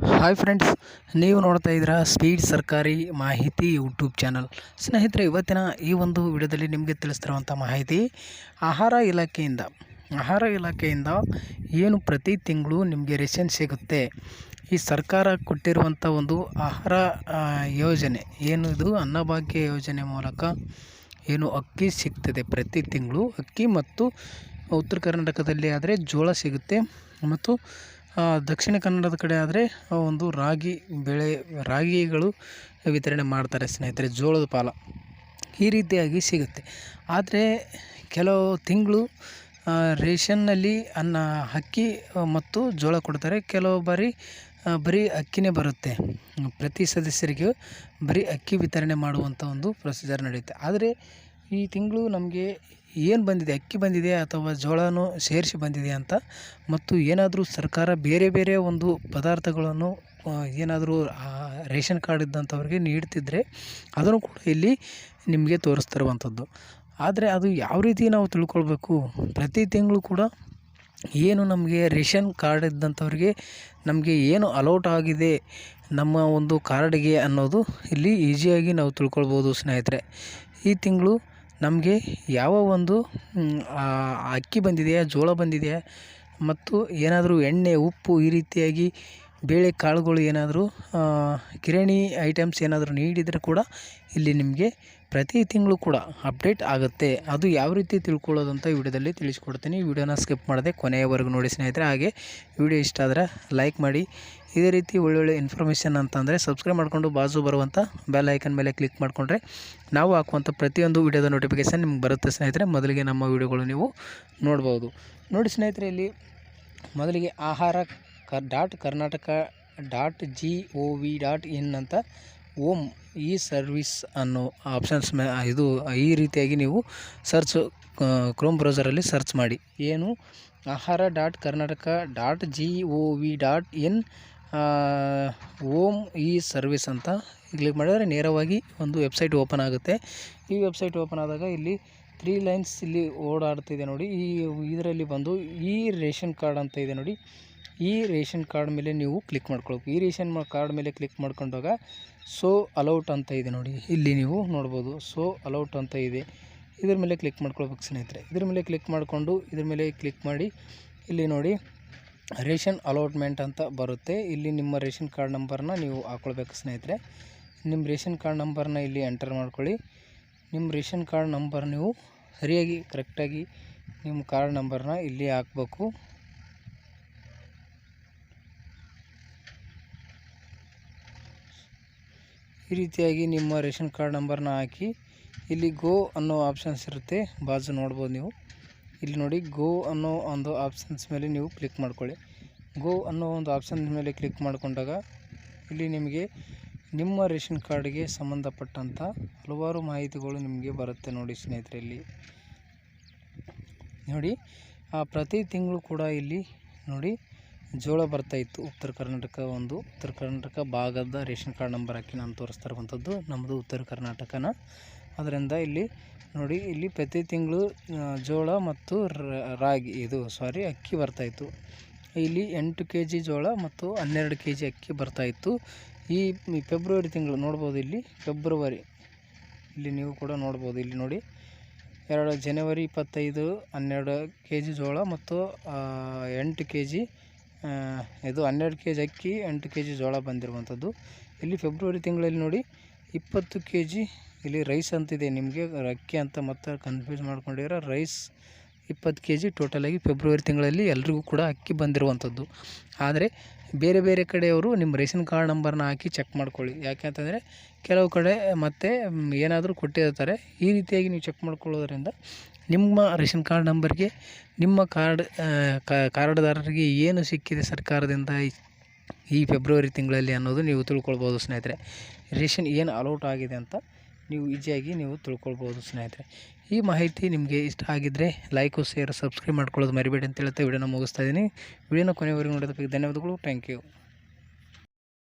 Hi friends ನೀವು ನೋಡ್ತಾ ಇದ್ದೀರಾ ಸ್ಪೀಡ್ ಸರ್ಕಾರಿ ಮಾಹಿತಿ ಯೂಟ್ಯೂಬ್ ಚಾನಲ್ ಸ್ನೇಹಿತರೆ, ಇವತ್ತಿನ ಈ ಒಂದು ವಿಡಿಯೋದಲ್ಲಿ ನಿಮಗೆ ತಿಳಿಸ್ತಿರುವಂಥ ಮಾಹಿತಿ, ಆಹಾರ ಇಲಾಖೆಯಿಂದ ಆಹಾರ ಇಲಾಖೆಯಿಂದ ಏನು ಪ್ರತಿ ತಿಂಗಳು ನಿಮಗೆ ರೇಷನ್ ಸಿಗುತ್ತೆ? ಈ ಸರ್ಕಾರ ಕೊಟ್ಟಿರುವಂಥ ಒಂದು ಆಹಾರ ಯೋಜನೆ, ಏನು ಇದು? ಅನ್ನಭಾಗ್ಯ ಯೋಜನೆ ಮೂಲಕ ಏನು ಅಕ್ಕಿ ಸಿಗ್ತದೆ ಪ್ರತಿ ತಿಂಗಳು? ಅಕ್ಕಿ ಮತ್ತು ಉತ್ತರ ಕರ್ನಾಟಕದಲ್ಲಿ ಆದರೆ ಜೋಳ ಸಿಗುತ್ತೆ ಮತ್ತು ದಕ್ಷಿಣ ಕನ್ನಡದ ಕಡೆ ಆದರೆ ಒಂದು ರಾಗಿ ಬೆಳೆ, ರಾಗಿಗಳು ವಿತರಣೆ ಮಾಡ್ತಾರೆ ಸ್ನೇಹಿತರೆ, ಜೋಳದ ಪಾಲ. ಈ ರೀತಿಯಾಗಿ ಸಿಗುತ್ತೆ. ಆದರೆ ಕೆಲವು ತಿಂಗಳು ರೇಷನ್ನಲ್ಲಿ ಅನ್ನ ಅಕ್ಕಿ ಮತ್ತು ಜೋಳ ಕೊಡ್ತಾರೆ. ಕೆಲವು ಬಾರಿ ಬರೀ ಅಕ್ಕಿನೇ ಬರುತ್ತೆ. ಪ್ರತಿ ಸದಸ್ಯರಿಗೂ ಬರೀ ಅಕ್ಕಿ ವಿತರಣೆ ಮಾಡುವಂಥ ಒಂದು ಪ್ರೊಸೀಜರ್ ನಡೆಯುತ್ತೆ. ಆದರೆ ಈ ತಿಂಗಳು ನಮಗೆ ಏನು ಬಂದಿದೆ? ಅಕ್ಕಿ ಬಂದಿದೆ ಅಥವಾ ಜೋಳನೂ ಸೇರಿಸಿ ಬಂದಿದೆ ಅಂತ. ಮತ್ತು ಏನಾದರೂ ಸರ್ಕಾರ ಬೇರೆ ಬೇರೆ ಒಂದು ಪದಾರ್ಥಗಳನ್ನು ಏನಾದರೂ ರೇಷನ್ ಕಾರ್ಡ್ ಇದ್ದಂಥವ್ರಿಗೆ ನೀಡ್ತಿದ್ರೆ ಅದನ್ನು ಕೂಡ ಇಲ್ಲಿ ನಿಮಗೆ ತೋರಿಸ್ತಿರುವಂಥದ್ದು. ಆದರೆ ಅದು ಯಾವ ರೀತಿ ನಾವು ತಿಳ್ಕೊಳ್ಬೇಕು? ಪ್ರತಿ ತಿಂಗಳು ಕೂಡ ಏನು ನಮಗೆ ರೇಷನ್ ಕಾರ್ಡ್ ಇದ್ದಂಥವ್ರಿಗೆ ನಮಗೆ ಏನು ಅಲೌಟ್ ಆಗಿದೆ ನಮ್ಮ ಒಂದು ಕಾರ್ಡ್ಗೆ ಅನ್ನೋದು ಇಲ್ಲಿ ಈಸಿಯಾಗಿ ನಾವು ತಿಳ್ಕೊಳ್ಬೋದು ಸ್ನೇಹಿತರೆ. ಈ ತಿಂಗಳು ನಮಗೆ ಯಾವ ಒಂದು ಅಕ್ಕಿ ಬಂದಿದೆಯಾ, ಜೋಳ ಬಂದಿದೆಯಾ, ಮತ್ತು ಏನಾದರೂ ಎಣ್ಣೆ, ಉಪ್ಪು ಈ ರೀತಿಯಾಗಿ ಬೇಳೆ ಕಾಳುಗಳು ಏನಾದರೂ ಕಿರಾಣಿ ಐಟಮ್ಸ್ ಏನಾದರೂ ನೀಡಿದರೆ ಕೂಡ ಇಲ್ಲಿ ನಿಮಗೆ ಪ್ರತಿ ತಿಂಗಳು ಕೂಡ ಅಪ್ಡೇಟ್ ಆಗುತ್ತೆ. ಅದು ಯಾವ ರೀತಿ ತಿಳ್ಕೊಳ್ಳೋದು ಅಂತ ಈ ವಿಡಿಯೋದಲ್ಲಿ ತಿಳಿಸ್ಕೊಡ್ತೀನಿ. ವಿಡಿಯೋನ ಸ್ಕಿಪ್ ಮಾಡದೆ ಕೊನೆಯವರೆಗೂ ನೋಡಿ ಸ್ನೇಹಿತರೆ. ಹಾಗೆ ವಿಡಿಯೋ ಇಷ್ಟ ಆದರೆ ಲೈಕ್ ಮಾಡಿ. ಇದೇ ರೀತಿ ಒಳ್ಳೊಳ್ಳೆ ಇನ್ಫಾರ್ಮೇಷನ್ ಅಂತಂದರೆ ಸಬ್ಸ್ಕ್ರೈಬ್ ಮಾಡಿಕೊಂಡು ಬಾಜು ಬರುವಂಥ ಬೆಲ್ ಐಕನ್ ಮೇಲೆ ಕ್ಲಿಕ್ ಮಾಡಿಕೊಂಡ್ರೆ ನಾವು ಹಾಕುವಂಥ ಪ್ರತಿಯೊಂದು ವಿಡಿಯೋದ ನೋಟಿಫಿಕೇಷನ್ ನಿಮ್ಗೆ ಬರುತ್ತೆ ಸ್ನೇಹಿತರೆ. ಮೊದಲಿಗೆ ನಮ್ಮ ವಿಡಿಯೋಗಳು ನೀವು ನೋಡ್ಬೋದು. ನೋಡಿ ಸ್ನೇಹಿತರೆ, ಇಲ್ಲಿ ಮೊದಲಿಗೆ ಆಹಾರ ಕ dot Karnataka dot G O V dot in ಅಂತ ಓಮ್ ಈ ಸರ್ವಿಸ್ ಅನ್ನೋ ಆಪ್ಷನ್ಸ್ ಮೇ ಇದು ಈ ರೀತಿಯಾಗಿ ನೀವು ಸರ್ಚ್ ಕ್ರೋಮ್ ಬ್ರೌಸರಲ್ಲಿ ಸರ್ಚ್ ಮಾಡಿ. ಏನು? Ahara dot Karnataka dot G O V dot in home e service ಅಂತ ಕ್ಲಿಕ್ ಮಾಡಿದರೆ ನೇರವಾಗಿ ಒಂದು ವೆಬ್ಸೈಟ್ ಓಪನ್ ಆಗುತ್ತೆ. ಈ ವೆಬ್ಸೈಟ್ ಓಪನ್ ಆದಾಗ ಇಲ್ಲಿ ತ್ರೀ ಲೈನ್ಸ್ ಇಲ್ಲಿ ಓಡಾಡ್ತಿದೆ ನೋಡಿ. ಈ, ಇದರಲ್ಲಿ ಬಂದು ಈ ರೇಷನ್ ಕಾರ್ಡ್ ಅಂತ ಇದೆ ನೋಡಿ. ಈ ರೇಷನ್ ಕಾರ್ಡ್ ಮೇಲೆ ನೀವು ಕ್ಲಿಕ್ ಮಾಡ್ಕೊಳ್ಬೇಕು. ಈ ರೇಷನ್ ಕಾರ್ಡ್ ಮೇಲೆ ಕ್ಲಿಕ್ ಮಾಡ್ಕೊಂಡಾಗ ಸೋ ಅಲೌಟ್ ಅಂತ ಇದೆ ನೋಡಿ. ಇಲ್ಲಿ ನೀವು ನೋಡ್ಬೋದು ಸೋ ಅಲೌಟ್ ಅಂತ ಇದೆ. ಇದ್ರ ಮೇಲೆ ಕ್ಲಿಕ್ ಮಾಡ್ಕೊಳ್ಬೇಕು ಸ್ನೇಹಿತರೆ. ಇದ್ರ ಮೇಲೆ ಕ್ಲಿಕ್ ಮಾಡಿಕೊಂಡು ಇದ್ರ ಮೇಲೆ ಕ್ಲಿಕ್ ಮಾಡಿ. ಇಲ್ಲಿ ನೋಡಿ ರೇಷನ್ ಅಲೋಟ್ಮೆಂಟ್ ಅಂತ ಬರುತ್ತೆ. ಇಲ್ಲಿ ನಿಮ್ಮ ರೇಷನ್ ಕಾರ್ಡ್ ನಂಬರ್ನ ನೀವು ಹಾಕ್ಕೊಳ್ಬೇಕು ಸ್ನೇಹಿತರೆ. ನಿಮ್ಮ ರೇಷನ್ ಕಾರ್ಡ್ ನಂಬರ್ನ ಇಲ್ಲಿ ಎಂಟರ್ ಮಾಡ್ಕೊಳ್ಳಿ. ನಿಮ್ಮ ರೇಷನ್ ಕಾರ್ಡ್ ನಂಬರ್ ನೀವು ಸರಿಯಾಗಿ, ಕರೆಕ್ಟಾಗಿ ನಿಮ್ಮ ಕಾರ್ಡ್ ನಂಬರ್ನ ಇಲ್ಲಿ ಹಾಕ್ಬೇಕು. ಈ ರೀತಿಯಾಗಿ ನಿಮ್ಮ ರೇಷನ್ ಕಾರ್ಡ್ ನಂಬರ್ನ ಹಾಕಿ ಇಲ್ಲಿ ಗೋ ಅನ್ನೋ ಆಪ್ಷನ್ಸ್ ಇರುತ್ತೆ. ಬಾಜು ನೋಡ್ಬೋದು ನೀವು. ಇಲ್ಲಿ ನೋಡಿ ಗೋ ಅನ್ನೋ ಒಂದು ಆಪ್ಷನ್ಸ್ ಮೇಲೆ ನೀವು ಕ್ಲಿಕ್ ಮಾಡ್ಕೊಳ್ಳಿ. ಗೋ ಅನ್ನೋ ಒಂದು ಆಪ್ಷನ್ ಮೇಲೆ ಕ್ಲಿಕ್ ಮಾಡಿಕೊಂಡಾಗ ಇಲ್ಲಿ ನಿಮಗೆ ನಿಮ್ಮ ರೇಷನ್ ಕಾರ್ಡ್ಗೆ ಸಂಬಂಧಪಟ್ಟಂಥ ಹಲವಾರು ಮಾಹಿತಿಗಳು ನಿಮಗೆ ಬರುತ್ತೆ ನೋಡಿ ಸ್ನೇಹಿತರೆ ಇಲ್ಲಿ ನೋಡಿ, ಆ ಪ್ರತಿ ತಿಂಗಳು ಕೂಡ ಇಲ್ಲಿ ನೋಡಿ ಜೋಳ ಬರ್ತಾ ಇತ್ತು. ಉತ್ತರ ಕರ್ನಾಟಕ ಒಂದು, ಉತ್ತರ ಕರ್ನಾಟಕ ಭಾಗದ ರೇಷನ್ ಕಾರ್ಡ್ ನಂಬರ್ ಹಾಕಿ ನಾನು ತೋರಿಸ್ತಾ ಇರುವಂಥದ್ದು. ನಮ್ಮದು ಉತ್ತರ ಕರ್ನಾಟಕನ. ಅದರಿಂದ ಇಲ್ಲಿ ನೋಡಿ, ಇಲ್ಲಿ ಪ್ರತಿ ತಿಂಗಳು ಜೋಳ ಮತ್ತು ರಾಗಿ ಇದು ಸಾರಿ ಅಕ್ಕಿ ಬರ್ತಾಯಿತ್ತು ಇಲ್ಲಿ ಎಂಟು ಕೆ ಜಿ ಜೋಳ ಮತ್ತು ಹನ್ನೆರಡು ಕೆ ಜಿ ಅಕ್ಕಿ ಬರ್ತಾಯಿತ್ತು ಈ ಫೆಬ್ರವರಿ ತಿಂಗಳು ನೋಡ್ಬೋದು ಇಲ್ಲಿ, ಫೆಬ್ರವರಿ, ಇಲ್ಲಿ ನೀವು ಕೂಡ ನೋಡ್ಬೋದು. ಇಲ್ಲಿ ನೋಡಿ, ಎರಡು, ಜನವರಿ ಇಪ್ಪತ್ತೈದು, ಹನ್ನೆರಡು ಕೆ ಜಿ ಜೋಳ ಮತ್ತು ಎಂಟು ಕೆ ಜಿ ಇದು ಹನ್ನೆರಡು ಕೆ ಜಿ ಅಕ್ಕಿ, ಎಂಟು ಕೆ ಜಿ ಜೋಳ ಬಂದಿರುವಂಥದ್ದು. ಇಲ್ಲಿ ಫೆಬ್ರವರಿ ತಿಂಗಳಲ್ಲಿ ನೋಡಿ, ಇಪ್ಪತ್ತು ಕೆ ಜಿ ಇಲ್ಲಿ ರೈಸ್ ಅಂತಿದೆ. ನಿಮಗೆ ಅಕ್ಕಿ ಅಂತ ಮತ್ತೆ ಕನ್ಫ್ಯೂಸ್ ಮಾಡ್ಕೊಂಡಿರೋ ರೈಸ್ ಇಪ್ಪತ್ತು ಕೆ ಜಿ ಟೋಟಲಾಗಿ ಫೆಬ್ರವರಿ ತಿಂಗಳಲ್ಲಿ ಎಲ್ರಿಗೂ ಕೂಡ ಅಕ್ಕಿ ಬಂದಿರುವಂಥದ್ದು. ಆದರೆ ಬೇರೆ ಬೇರೆ ಕಡೆಯವರು ನಿಮ್ಮ ರೇಷನ್ ಕಾರ್ಡ್ ನಂಬರ್ನ ಹಾಕಿ ಚೆಕ್ ಮಾಡ್ಕೊಳ್ಳಿ. ಯಾಕೆ ಅಂತಂದರೆ ಕೆಲವು ಕಡೆ ಮತ್ತೆ ಏನಾದರೂ ಕೊಟ್ಟಿರ್ತಾರೆ. ಈ ರೀತಿಯಾಗಿ ನೀವು ಚೆಕ್ ಮಾಡ್ಕೊಳ್ಳೋದ್ರಿಂದ ನಿಮ್ಮ ರೇಷನ್ ಕಾರ್ಡ್ ನಂಬರ್ಗೆ ನಿಮ್ಮ ಕಾರ್ಡ್ ಕಾರ್ಡ್ದಾರರಿಗೆ ಏನು ಸಿಕ್ಕಿದೆ ಸರ್ಕಾರದಿಂದ ಈ- ಈ ಫೆಬ್ರವರಿ ತಿಂಗಳಲ್ಲಿ ಅನ್ನೋದು ನೀವು ತಿಳ್ಕೊಳ್ಬೋದು ಸ್ನೇಹಿತರೆ. ರೇಷನ್ ಏನು ಅಲೌಟ್ ಆಗಿದೆ ಅಂತ ನೀವು ಈಸಿಯಾಗಿ ನೀವು ತಿಳ್ಕೊಳ್ಬೋದು ಸ್ನೇಹಿತರೆ. ಈ ಮಾಹಿತಿ ನಿಮಗೆ ಇಷ್ಟ ಆಗಿದ್ದರೆ ಲೈಕು, ಶೇರ್, ಸಬ್ಸ್ಕ್ರೈಬ್ ಮಾಡ್ಕೊಳ್ಳೋದು ಮರಿಬೇಡಿ ಅಂತ ಹೇಳ್ತಾ ವಿಡಿಯೋನ ಮುಗಿಸ್ತಾ ಇದ್ದೀನಿ. ವಿಡಿಯೋನ ಕೊನೆವರೆಗೂ ನೋಡೋದಕ್ಕೆ ಧನ್ಯವಾದಗಳು. Thank you.